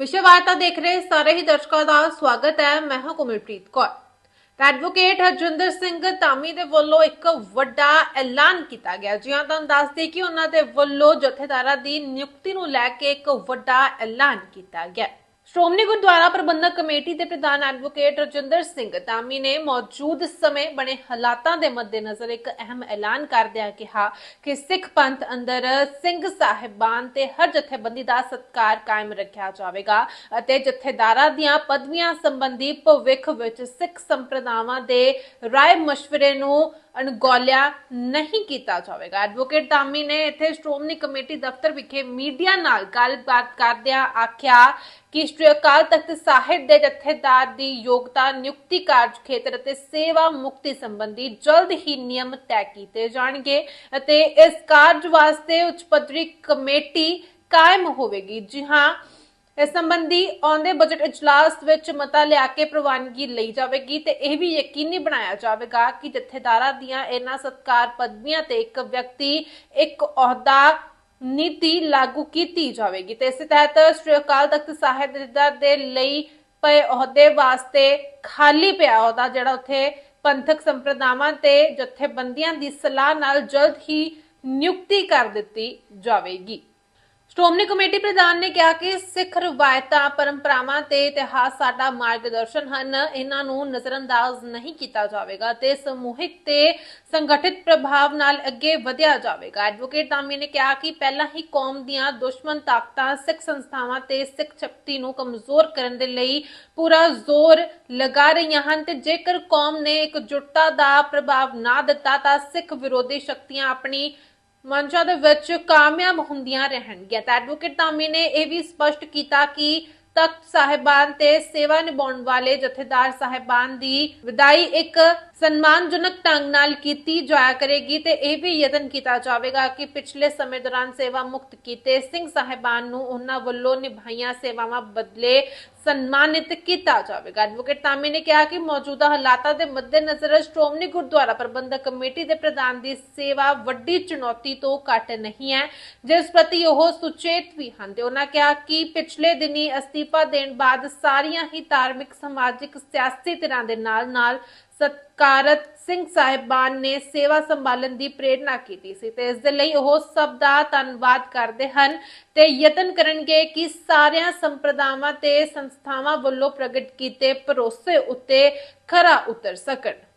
ਵਿਸ਼ੇ ਵਾਰਤਾ ਦੇਖ ਰਹੇ ਸਾਰੇ ਹੀ ਦਰਸ਼ਕਾਂ ਦਾ ਸਵਾਗਤ ਹੈ। ਮੈਂ ਹਾਂ ਕੋਮਲਪ੍ਰੀਤ ਕੌਰ। ਐਡਵੋਕੇਟ ਹਰਜਿੰਦਰ ਸਿੰਘ ਧਾਮੀ ਦੇ ਵੱਲੋਂ ਇੱਕ ਵੱਡਾ ਐਲਾਨ ਕੀਤਾ ਗਿਆ। ਜੀ ਤੁਹਾਨੂੰ ਦੱਸ ਕਿ ਉਹਨਾਂ ਦੇ ਵੱਲੋਂ ਜਥੇਦਾਰਾਂ ਦੀ ਨਿਯੁਕਤੀ ਨੂੰ ਲੈ ਕੇ ਇੱਕ ਵੱਡਾ ਐਲਾਨ ਕੀਤਾ ਗਿਆ। ਸ਼੍ਰੋਮਣੀ ਗੁਰਦੁਆਰਾ ਪ੍ਰਬੰਧਕ ਕਮੇਟੀ ਦੇ ਪ੍ਰਧਾਨ ਐਡਵੋਕੇਟ ਰਜਿੰਦਰ ਸਿੰਘ ਧਾਮੀ ਨੇ ਮੌਜੂਦ ਸਮੇਂ ਬਣੇ ਹਾਲਾਤਾਂ ਦੇ ਮੱਦੇਨਜ਼ਰ ਇੱਕ ਅਹਿਮ ਐਲਾਨ ਕਰਦਿਆਂ ਕਿਹਾ ਕਿ ਸਿੱਖ ਪੰਥ ਅੰਦਰ ਸਿੰਘ ਸਾਹਿਬਾਨ ਤੇ ਹਰ ਜਥੇਬੰਦੀ ਦਾ ਸਤਕਾਰ ਕਾਇਮ ਰੱਖਿਆ ਜਾਵੇਗਾ ਅਤੇ ਜਥੇਦਾਰਾਂ ਦੀਆਂ ਪਦਵੀਆਂ ਸੰਬੰਧੀ ਭਵਿੱਖ ਵਿੱਚ ਸਿੱਖ ਸੰਪਰਦਾਵਾਂ ਦੇ ਰਾਏ ਮਸ਼ਵਰੇ ਨੂੰ ਅਣਗੌਲਿਆ ਨਹੀਂ ਕੀਤਾ ਜਾਵੇਗਾ। ਐਡਵੋਕੇਟ ਧਾਮੀ ਨੇ ਇੱਥੇ ਸ਼੍ਰੋਮਣੀ ਕਮੇਟੀ ਦਫ਼ਤਰ ਵਿਖੇ ਮੀਡੀਆ ਨਾਲ ਗੱਲਬਾਤ ਕਰਦਿਆਂ ਆਖਿਆ ਕਿ ਸ਼੍ਰੀ ਅਕਾਲ ਤਖਤ ਸਾਹਿਬ ਦੇ ਜਥੇਦਾਰ ਦੀ ਯੋਗਤਾ, ਨਿਯੁਕਤੀ ਕਾਰਜ ਖੇਤਰ ਅਤੇ ਸੇਵਾ ਮੁਕਤੀ ਸੰਬੰਧੀ ਜਲਦ ਹੀ ਨਿਯਮ ਤੈਅ ਕੀਤੇ ਜਾਣਗੇ ਅਤੇ ਇਸ ਕਾਰਜ ਵਾਸਤੇ ਉੱਚ ਪੱਧਰੀ ਕਮੇਟੀ ਕਾਇਮ ਹੋਵੇਗੀ। ਜੀ ਹਾਂ ਇਸ ਸੰਬੰਧੀ ਆਉਂਦੇ ਬਜਟ ਇਜਲਾਸ ਵਿੱਚ ਮਤਾ ਲਿਆ ਕੇ ਪ੍ਰਵਾਨਗੀ ਲਈ ਜਾਵੇਗੀ ਤੇ ਇਹ ਵੀ ਯਕੀਨੀ ਬਣਾਇਆ ਜਾਵੇਗਾ ਕਿ ਜਥੇਦਾਰਾਂ ਦੀਆਂ ਇਹਨਾਂ ਸਤਕਾਰ ਪਦਵੀਆਂ ਤੇ ਇੱਕ ਵਿਅਕਤੀ, ਇੱਕ ਅਹੁਦਾ ਨੀਤੀ ਲਾਗੂ ਕੀਤੀ ਜਾਵੇਗੀ ਤੇ ਇਸੇ ਤਹਿਤ ਸ੍ਰੀ ਅਕਾਲ ਤਖਤ ਸਾਹਿਬ ਦੇ ਲਈ ਪਏ ਅਹੁਦੇ ਵਾਸਤੇ ਖਾਲੀ ਪਿਆ ਅਹੁਦਾ ਜਿਹੜਾ ਉੱਥੇ ਪੰਥਕ ਸੰਪਰਦਾਵਾਂ ਤੇ ਜਥੇਬੰਦੀਆਂ ਦੀ ਸਲਾਹ ਨਾਲ ਜਲਦ ਹੀ ਨਿਯੁਕਤੀ ਕਰ ਦਿੱਤੀ ਜਾਵੇਗੀ। ਸ਼੍ਰੋਮਣੀ ਕਮੇਟੀ ਪ੍ਰਧਾਨ ਨੇ ਕਿਹਾ ਕਿ ਸਿੱਖ ਰਵਾਇਤਾਂ, ਪਰੰਪਰਾਵਾਂ ਤੇ ਇਤਿਹਾਸ ਸਾਡਾ ਮਾਰਗਦਰਸ਼ਨ ਹਨ। ਇਹਨਾਂ ਨੂੰ ਨਜ਼ਰਅੰਦਾਜ਼ ਨਹੀਂ ਕੀਤਾ ਜਾਵੇਗਾ ਤੇ ਸਮੂਹਿਕ ਤੇ ਸੰਗਠਿਤ ਪ੍ਰਭਾਵ ਨਾਲ ਅੱਗੇ ਵਧਿਆ ਜਾਵੇਗਾ। ਐਡਵੋਕੇਟ ਤਾਮੀ ਨੇ ਕਿਹਾ ਕਿ ਪਹਿਲਾਂ ਹੀ ਕੌਮ ਦੀਆਂ ਦੁਸ਼ਮਣ ਤਾਕਤਾਂ, ਸਿੱਖ ਸੰਸਥਾਵਾਂ ਤੇ ਸਿੱਖ ਸ਼ਕਤੀ ਨੂੰ ਕਮਜ਼ੋਰ ਕਰਨ ਦੇ ਲਈ ਪੂਰਾ ਜ਼ੋਰ ਲਗਾ ਰਹੀਆਂ ਹਨ ਤੇ ਜੇਕਰ ਕੌਮ ਨੇ ਇਕਜੁੱਟਤਾ ਦਾ ਪ੍ਰਭਾਵ ਨਾ ਦਿੱਤਾ ਤਾਂ ਸਿੱਖ ਵਿਰੋਧੀ ਸ਼ਕਤੀਆਂ ਆਪਣੀ ਮੰਚਾਂ ਦੇ ਵਿੱਚ ਕਾਮਯਾਬ ਹੁੰਦੀਆਂ ਰਹਿਣਗੀਆਂ। ਤਾਂ ਐਡਵੋਕੇਟ ਤਾਮੀ ਨੇ ਇਹ ਵੀ ਸਪਸ਼ਟ ਕੀਤਾ ਕਿ ਤਖਤ ਸਾਹਿਬਾਨ ਤੇ ਸੇਵਾ ਨਿਭਾਉਣ ਵਾਲੇ ਜਥੇਦਾਰ ਸਾਹਿਬਾਨ ਦੀ ਵਿਦਾਈ ਇੱਕ ਸਨਮਾਨਜਨਕ ਢੰਗ ਨਾਲ ਕੀਤੀ ਜਾਇਆ ਕਰੇਗੀ ਤੇ ਇਹ ਵੀ ਯਤਨ ਕੀਤਾ ਜਾਵੇਗਾ ਕਿ ਪਿਛਲੇ ਸਮੇਂ ਦੌਰਾਨ ਸੇਵਾ ਮੁਕਤ ਕੀਤੇ ਸਿੰਘ ਸਾਹਿਬਾਨ ਨੂੰ ਉਹਨਾਂ ਵੱਲੋਂ ਨਿਭਾਈਆਂ ਸੇਵਾਵਾਂ ਬਦਲੇ ਸਨਮਾਨਿਤ ਕੀਤਾ ਜਾਵੇਗਾ। ਐਡਵੋਕੇਟ ਤਾਮੀ ਨੇ ਕਿਹਾ ਕਿ ਮੌਜੂਦਾ ਹਾਲਾਤਾਂ ਦੇ ਮੱਦੇਨਜ਼ਰ ਸ਼੍ਰੋਮਣੀ ਗੁਰਦੁਆਰਾ ਪ੍ਰਬੰਧਕ ਕਮੇਟੀ ਦੇ ਪ੍ਰਧਾਨ ਦੀ ਸੇਵਾ ਵੱਡੀ ਚੁਣੌਤੀ ਤੋਂ ਘੱਟ ਨਹੀਂ ਹੈ, ਜਿਸ ਪ੍ਰਤੀ ਉਹ ਸੁਚੇਤ ਵੀ ਹਨ ਤੇ ਉਹਨਾਂ ਕਿਹਾ ਕਿ ਪਿਛਲੇ ਦਿਨੀ ਅਸਤੀਫਾ ਦੇਣ ਬਾਅਦ ਸਾਰੀਆਂ ਹੀ ਧਾਰਮਿਕ, ਸਮਾਜਿਕ, ਸਿਆਸੀ ਧਿਰਾਂ ਦੇ ਨਾਲ-ਨਾਲ ਸਤਕਾਰਤ ਸਿੰਘ ਸਾਹਿਬਾਨ ਨੇ ਸੇਵਾ ਸੰਭਾਲਣ ਦੀ ਪ੍ਰੇਰਣਾ ਕੀਤੀ ਸੀ ਤੇ ਇਸ ਦੇ ਲਈ ਉਹ ਸਭ ਦਾ ਧੰਨਵਾਦ ਕਰਦੇ ਹਨ ਤੇ ਯਤਨ ਕਰਨਗੇ ਕਿ ਸਾਰਿਆਂ ਸੰਪਰਦਾਵਾਂ ਤੇ ਸੰਸਥਾਵਾਂ ਵੱਲੋਂ ਪ੍ਰਗਟ ਕੀਤੇ ਭਰੋਸੇ ਉੱਤੇ ਖਰਾ ਉਤਰ ਸਕਣ।